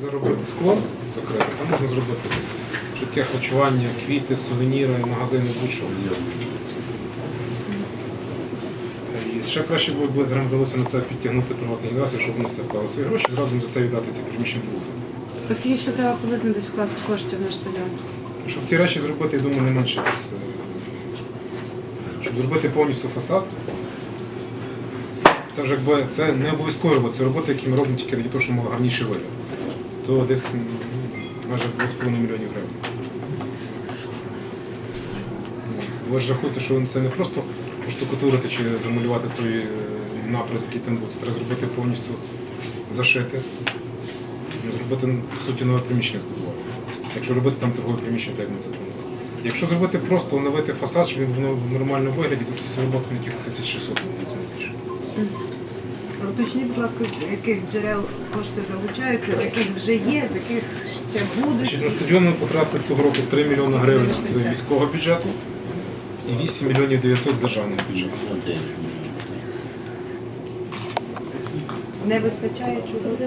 Заробити скло закрити, там можна зробити швидке харчування, квіти, сувеніри, магазини, будь-що. І ще краще було б вдалося на це підтягнути приватні інвестори, щоб вони це вклали свої гроші, зразу за це віддати ці приміщення другу. Оскільки ще треба приблизно десь вкласти коштів в наш стадіон. Щоб ці речі зробити, я думаю, не менше десь. е, Щоб зробити повністю фасад. Це вже якби це не обов'язково робота, це робота, які ми робимо тільки раді того, що мали гарніший вигляд. То десь майже 2,5 мільйонів гривень. Рахуєте, що це не просто поштукатурити чи замалювати той е, який там буде. Це треба зробити повністю зашити. Ну, Зробити, по суті, нове приміщення збудувати. Якщо робити там торгове приміщення, так ми це планували. Якщо зробити просто оновити фасад, щоб він в нормальному вигляді, то це роботи на якихось 1600 буде це не більше. Уточніть, будь ласка, з яких джерел кошти залучаються, з яких вже є, з яких ще будуть. На стадіон ми потратили цього року 3 мільйони гривень з міського бюджету і 8 мільйонів 900 з державного бюджету. Не вистачає чогось?